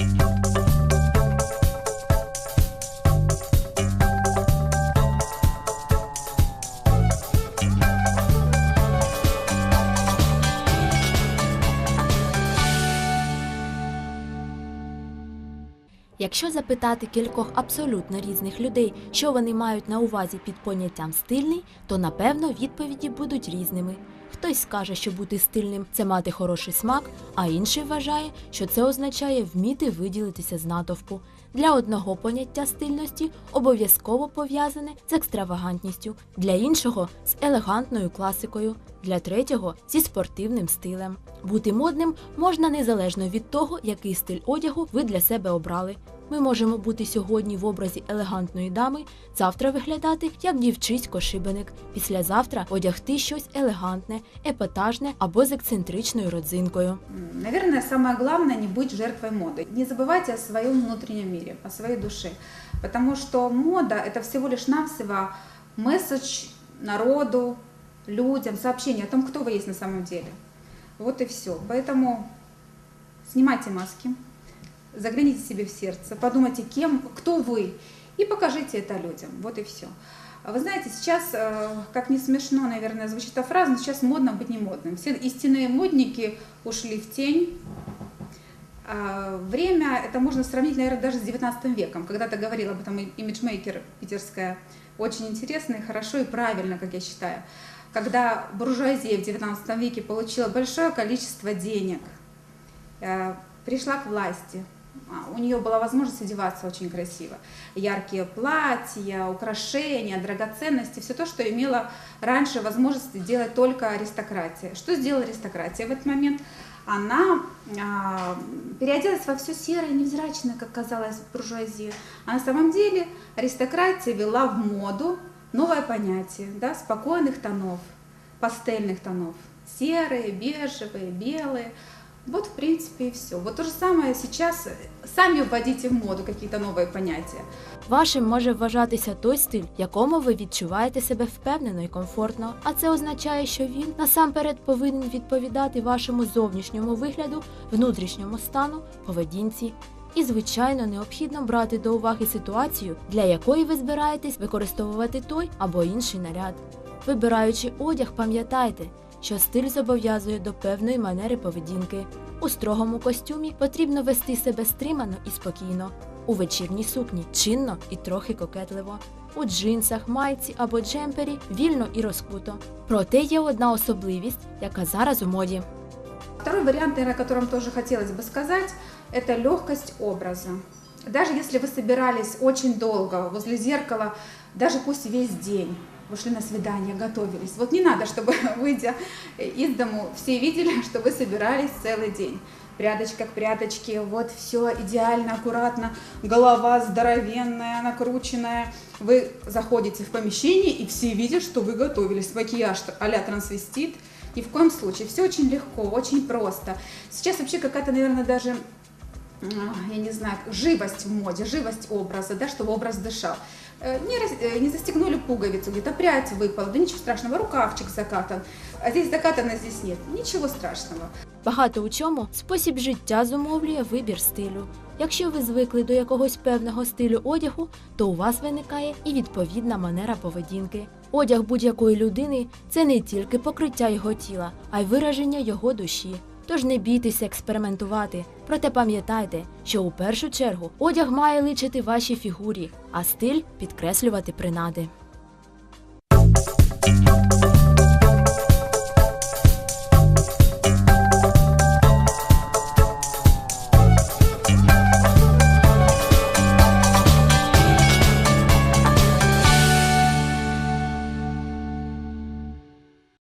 you Якщо запитати кількох абсолютно різних людей, що вони мають на увазі під поняттям стильний, то напевно відповіді будуть різними. Хтось скаже, що бути стильним це мати хороший смак, а інший вважає, що це означає вміти виділитися з натовпу. Для одного поняття стильності обов'язково пов'язане з екстравагантністю, для іншого з елегантною класикою, для третього зі спортивним стилем. Бути модним можна незалежно від того, який стиль одягу ви для себе обрали. Ми можемо бути сьогодні в образі елегантної дами, завтра виглядати як дівчисько-шибеник, післязавтра одягти щось елегантне, епатажне або з ексцентричною родзинкою. М, Наверное, самое главное не быть жертвой моды. Не забывайте о своем внутреннем мире, о своей душе. Потому что мода – это всего лишь навсего месседж народу, людям, сообщение о том, кто вы есть на самом деле. Вот и все. Поэтому снимайте маски, Загляните себе в сердце, подумайте, кем, кто вы, и покажите это людям. Вот и все. Вы знаете, сейчас, э, как не смешно, наверное, звучит эта фраза, но сейчас модно быть не модным. Все истинные модники ушли в тень. А, Время, это можно сравнить, наверное, даже с 19 веком. Когда-то говорил об этом имиджмейкер питерская. Очень интересно и хорошо и правильно, как я считаю. Когда буржуазия в 19 веке получила большое количество денег, э, пришла к власти, а, у нее была возможность одеваться очень красиво. Яркие платья, украшения, драгоценности, все то, что имела раньше возможность делать только аристократия. Что сделала аристократия в этот момент? Она а, переоделась во все серое, невзрачное, как казалось в буржуазии. А на самом деле аристократия вела в моду новое понятие да, спокойных тонов, пастельных тонов. Серые, бежевые, белые. Вот, в принципе, и все. Вот то же самое сейчас. Сами вводите в моду какие-то новые понятия. Вашим може вважатися той стиль, в якому ви відчуваєте себе впевнено і комфортно, а це означає, що він насамперед повинен відповідати вашому зовнішньому вигляду, внутрішньому стану, поведінці. І, звичайно, необхідно брати до уваги ситуацію, для якої ви збираєтесь використовувати той або інший наряд. Вибираючи одяг, пам'ятайте, що стиль зобов'язує до певної манери поведінки. У строгому костюмі потрібно вести себе стримано і спокійно. У вечірній сукні чинно і трохи кокетливо. У джинсах, майці або джемпері вільно і розкуто. Проте є одна особливість, яка зараз у моді. Второй вариант, наверное, о котором тоже хотелось бы сказать, это легкость образа. Даже если вы собирались очень долго возле зеркала, даже пусть весь день, вы шли на свидание, готовились. Вот не надо, чтобы, выйдя из дому, все видели, что вы собирались целый день. Прядочка к прядочке, вот все идеально, аккуратно, голова здоровенная, накрученная. Вы заходите в помещение, и все видят, что вы готовились. Макияж а-ля трансвестит. Ни в коем случае. Все очень легко, очень просто. Сейчас вообще какая-то, наверное, даже я не знаю, живость в моде, живость образа, да, чтобы образ дышал. Э, Не, рас- э, не застегнули пуговицу, где-то прядь выпала, да ничего страшного, рукавчик закатан, а здесь закатан, а здесь нет, ничего страшного. Багато у чому спосіб життя зумовлює вибір стилю. Якщо ви звикли до якогось певного стилю одягу, то у вас виникає і відповідна манера поведінки. Одяг будь-якої людини це не тільки покриття його тіла, а й вираження його душі. Тож не бійтеся експериментувати. Проте пам'ятайте, що у першу чергу одяг має личити вашій фігурі, а стиль підкреслювати принади.